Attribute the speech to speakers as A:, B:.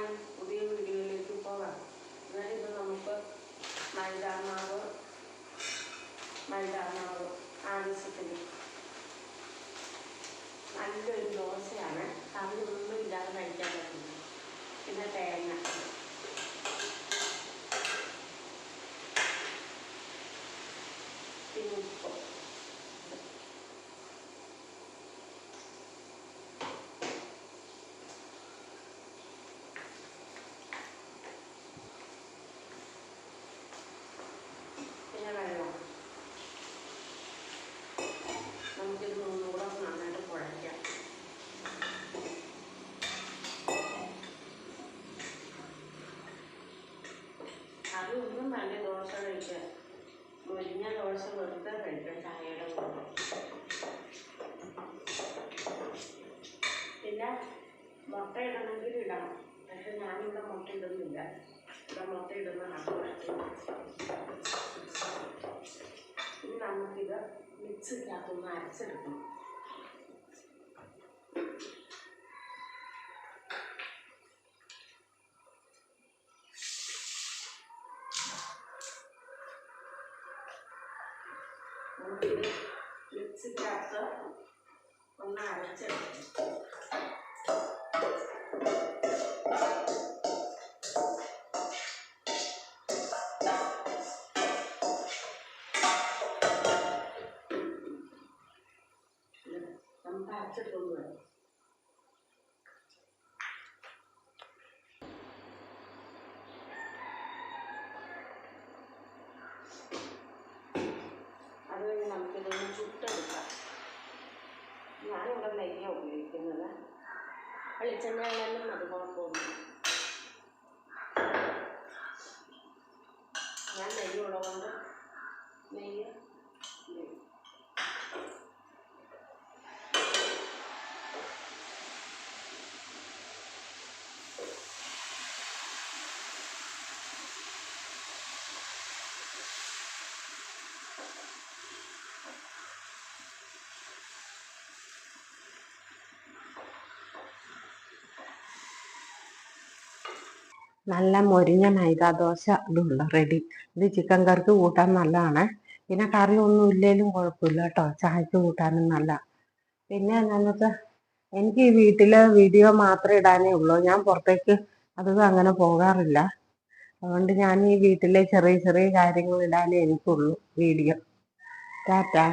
A: Hi പുതിയ വീഡിയോയിലേക്ക് പോകാം. ഞാനിത് നമുക്ക് മൈദാമാവ് മൈദാമാവ് ആവശ്യത്തിന് നല്ലൊരു ദോശയാണ്. കറിയൊന്നും ഇല്ലാതെ കഴിക്കാൻ പറ്റില്ല പിന്നെ തേങ്ങ. പിന്നെ ഉപ്പ് പിന്നെ വെള്ളം നമുക്കിത് മൂന്നും കൂടെ ഒന്ന് നന്നായിട്ട് കുഴയ്ക്കാം വേണ്ട ദോശ കഴിക്കാൻ മുരിഞ്ഞ ദോശ വെറുതെ കഴിക്കാം ചായയുടെ കൂടെ. പിന്നെ മുട്ട ഇടണമെങ്കിൽ ഇടണം. പക്ഷെ ഞാനിവിടെ മുട്ട ഇടുന്നില്ല. ഇവിടെ മുട്ട ഇടുന്ന ഇനി നമുക്കിത് മിക്സിക്കകത്തൊന്ന് അരച്ചെടുക്കണം. നമുക്കിത് മിക്സിക്കകത്ത് ഒന്ന് അരച്ചെടുക്കണം നമുക്ക് അരച്ചെടുത്തൊന്ന് ഞാനിവിടെ നെയ്യ ഉപയോഗിക്കുന്നത്. വെളിച്ചെണ്ണയായാലും അത് കുഴപ്പമൊന്നും ഞാൻ നെയ്യ് ഉള്ളതുകൊണ്ട് നെയ്യ്
B: നല്ല മൊരിഞ്ഞ മൈദ ദോശ ഇതുള്ള റെഡി ഇത് ചിക്കൻ കറിക്ക് കൂട്ടാൻ നല്ലതാണ്. പിന്നെ കറി ഒന്നും ഇല്ലേലും കുഴപ്പമില്ല കേട്ടോ. ചായക്ക് കൂട്ടാനും നല്ല. പിന്നെ എന്താണെന്ന് വെച്ചാൽ എനിക്ക് വീട്ടിലെ വീഡിയോ മാത്രമേ ഇടാനേ ഉള്ളൂ. ഞാൻ പുറത്തേക്ക് അധികം അങ്ങനെ പോകാറില്ല. അതുകൊണ്ട് ഞാൻ ഈ വീട്ടിലെ ചെറിയ ചെറിയ കാര്യങ്ങൾ ഇടാനേ എനിക്കുള്ളൂ. വീഡിയോ. ടാറ്റാ.